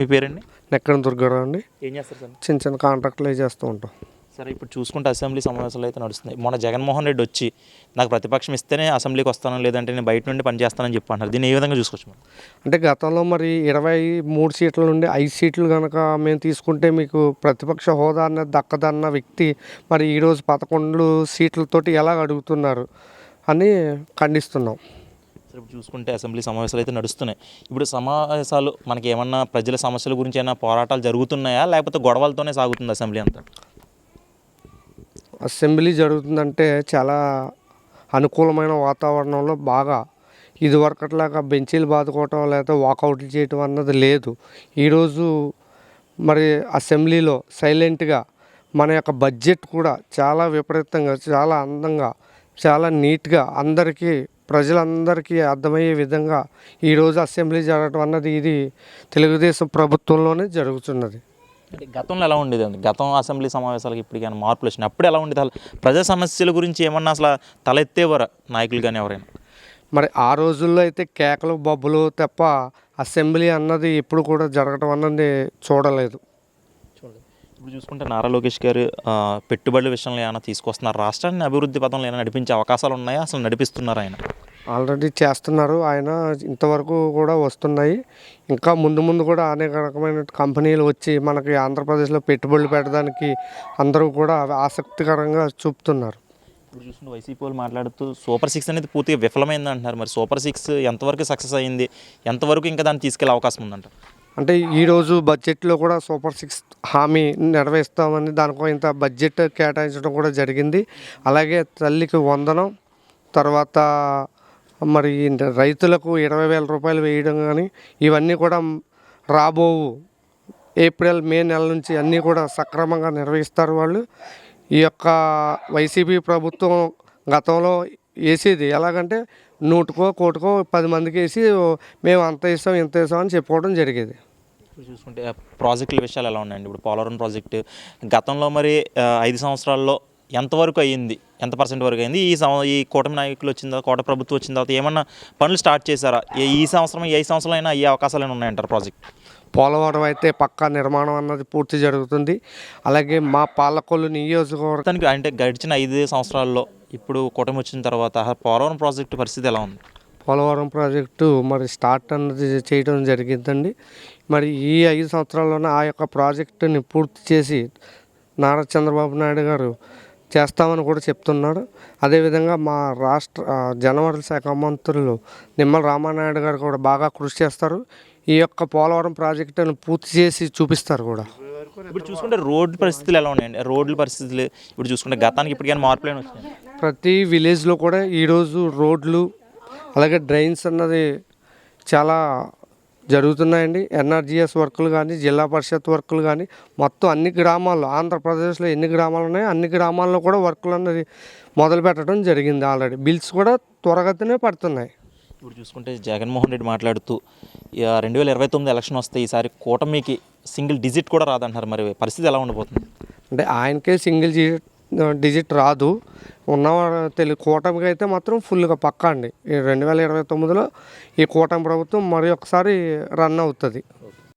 మీ పేరండి? నెక్కన దుర్గారావు అండి. ఏం చేస్తారు సార్? చిన్న చిన్న కాంట్రాక్ట్లు చేస్తూ ఉంటాం. సరే ఇప్పుడు చూసుకుంటే అసెంబ్లీ సమావేశాలు అయితే నడుస్తున్నాయి. మొన్న జగన్మోహన్ రెడ్డి వచ్చి నాకు ప్రతిపక్షం ఇస్తేనే అసెంబ్లీకి వస్తాను లేదంటే నేను బయట నుండి పనిచేస్తానని చెప్పి అంటారు దీన్ని ఏ విధంగా చూసుకోవచ్చు అంటే గతంలో మరి ఇరవై మూడు సీట్ల నుండి ఐదు సీట్లు కనుక మేము తీసుకుంటే మీకు ప్రతిపక్ష హోదా అనేది దక్కదన్న వ్యక్తి మరి ఈరోజు పదకొండు సీట్లతోటి ఎలా అడుగుతున్నారు అని ఖండిస్తున్నాం. సరే ఇప్పుడు చూసుకుంటే అసెంబ్లీ సమావేశాలు అయితే నడుస్తున్నాయి. ఇప్పుడు సమావేశాలు మనకి ఏమన్నా ప్రజల సమస్యల గురించి ఏమైనా పోరాటాలు జరుగుతున్నాయా? లేకపోతే గొడవలతోనే సాగుతుంది అసెంబ్లీ అంతా? అసెంబ్లీ జరుగుతుందంటే చాలా అనుకూలమైన వాతావరణంలో బాగా ఇదివరకట్లాగా బెంచీలు బాదుకోవటం లేకపోతే వాకౌట్లు చేయటం అన్నది లేదు. ఈరోజు మరి అసెంబ్లీలో సైలెంట్గా మన యొక్క బడ్జెట్ కూడా చాలా విపరీతంగా చాలా అందంగా చాలా నీట్గా అందరికీ ప్రజలందరికీ అర్థమయ్యే విధంగా ఈరోజు అసెంబ్లీ జరగడం అన్నది ఇది తెలుగుదేశం ప్రభుత్వంలోనే జరుగుతున్నది. అంటే గతంలో ఎలా ఉండేది? అండి గతం అసెంబ్లీ సమావేశాలకు ఇప్పటికీ ఏమైనా మార్పులు వచ్చినాయి అప్పుడు ఎలా ఉండేది? అసలు ప్రజా సమస్యల గురించి ఏమన్నా అసలు తలెత్తేవారు నాయకులు కానీ ఎవరైనా? మరి ఆ రోజుల్లో అయితే కేకలు బొబ్బలు తప్ప అసెంబ్లీ అన్నది ఎప్పుడు కూడా జరగడం అన్నది చూడలేదు. ఇప్పుడు చూసుకుంటే నారా లోకేష్ గారు పెట్టుబడుల విషయంలో ఏమైనా తీసుకొస్తున్నారు? రాష్ట్రాన్ని అభివృద్ధి పథంలో ఏమైనా నడిపించే అవకాశాలు ఉన్నాయా? అసలు నడిపిస్తున్నారు ఆయన? ఆల్రెడీ చేస్తున్నారు. ఆయన ఇంతవరకు కూడా వస్తున్నాయి. ఇంకా ముందు ముందు కూడా అనేక రకమైన కంపెనీలు వచ్చి మనకి ఆంధ్రప్రదేశ్లో పెట్టుబడులు పెట్టడానికి అందరూ కూడా ఆసక్తికరంగా చూపుతున్నారు. ఇప్పుడు చూసుకుంటే వైసీపీ వాళ్ళు మాట్లాడుతూ సూపర్ సిక్స్ అనేది పూర్తిగా విఫలమైంది అంటున్నారు. మరి సూపర్ సిక్స్ ఎంతవరకు సక్సెస్ అయింది? ఎంతవరకు ఇంకా దాన్ని తీసుకెళ్ళే అవకాశం ఉందంట అంటే ఈరోజు బడ్జెట్లో కూడా సూపర్ సిక్స్ హామీ నెరవేరుస్తామని దానికో ఇంత బడ్జెట్ కేటాయించడం కూడా జరిగింది. అలాగే తల్లికి వందనం తర్వాత మరి రైతులకు ఇరవై వేల రూపాయలు వేయడం కానీ ఇవన్నీ కూడా రాబోవు ఏప్రిల్ మే నెల నుంచి అన్నీ కూడా సక్రమంగా నిర్వహిస్తారు వాళ్ళు. ఈ యొక్క వైసీపీ ప్రభుత్వం గతంలో వేసేది ఎలాగంటే నూటుకో కోటుకో పది మందికి వేసి మేము అంత ఇస్తాం ఇంత ఇస్తాం అని చెప్పుకోవడం జరిగేది. ఇప్పుడు చూసుకుంటే ప్రాజెక్టుల విషయాలు ఎలా ఉన్నాయండి? ఇప్పుడు పోలవరం ప్రాజెక్టు గతంలో మరి ఐదు సంవత్సరాల్లో ఎంతవరకు అయ్యింది? ఎంత పర్సెంట్ వరకు అయింది ఈ సంవ ఈ కూటమి నాయకులు వచ్చిన తర్వాత కోట ప్రభుత్వం వచ్చిన తర్వాత ఏమన్నా పనులు స్టార్ట్ చేశారా? ఏ- ఈ సంవత్సరం ఏ సంవత్సరం అయినా అయ్యే అవకాశాలు అయినా ఉన్నాయంటారు ప్రాజెక్ట్? పోలవరం అయితే పక్కా నిర్మాణం అన్నది పూర్తి జరుగుతుంది. అలాగే మా పాలకొల్లు నియోజకవర్గం మొత్తానికి అంటే గడిచిన ఐదు సంవత్సరాల్లో ఇప్పుడు కూటమి వచ్చిన తర్వాత పోలవరం ప్రాజెక్టు పరిస్థితి ఎలా ఉంది? పోలవరం ప్రాజెక్టు మరి స్టార్ట్ అన్నది చేయడం జరిగిందండి. మరి ఈ ఐదు సంవత్సరాల్లోనే ఆ యొక్క ప్రాజెక్టుని పూర్తి చేసి నారా చంద్రబాబు నాయుడు గారు చేస్తామని కూడా చెప్తున్నాడు. అదేవిధంగా మా రాష్ట్ర జనవరి శాఖ మంత్రులు నిమ్మల రామానాయుడు గారు కూడా బాగా కృషి చేస్తారు. ఈ యొక్క పోలవరం ప్రాజెక్టును పూర్తి చేసి చూపిస్తారు కూడా. ఇప్పుడు చూసుకుంటే రోడ్డు పరిస్థితులు ఎలా ఉన్నాయండి? రోడ్ల పరిస్థితులు ఇప్పుడు చూసుకుంటే గతానికి ఇప్పటికైనా మార్పులు వచ్చినాయి ప్రతి విలేజ్లో కూడా ఈరోజు రోడ్లు అలాగే డ్రైన్స్ అన్నది చాలా జరుగుతున్నాయండి. ఎన్ఆర్జిఎస్ వర్కులు కానీ జిల్లా పరిషత్ వర్కులు కానీ మొత్తం అన్ని గ్రామాల్లో ఆంధ్రప్రదేశ్లో ఎన్ని గ్రామాలు ఉన్నాయో అన్ని గ్రామాల్లో కూడా వర్కులు అన్నది మొదలు పెట్టడం జరిగింది ఆల్రెడీ. బిల్స్ కూడా త్వరగతినే పడుతున్నాయి. ఇప్పుడు చూసుకుంటే జగన్మోహన్ రెడ్డి మాట్లాడుతూ రెండు వేల ఇరవై తొమ్మిది ఎలక్షన్ వస్తే ఈసారి కూటమికి సింగిల్ డిజిట్ కూడా రాదంటున్నారు. మరి పరిస్థితి ఎలా ఉండబోతుంది అంటే ఆయనకే సింగిల్ డిజిట్ డిజిట్ రాదు. ఉన్న తెలు కూటమికి అయితే మాత్రం ఫుల్గా పక్కా అండి. ఈ రెండు వేల ఇరవై తొమ్మిదిలో ఈ కూటమి ప్రభుత్వం మరి ఒకసారి రన్ అవుతుంది.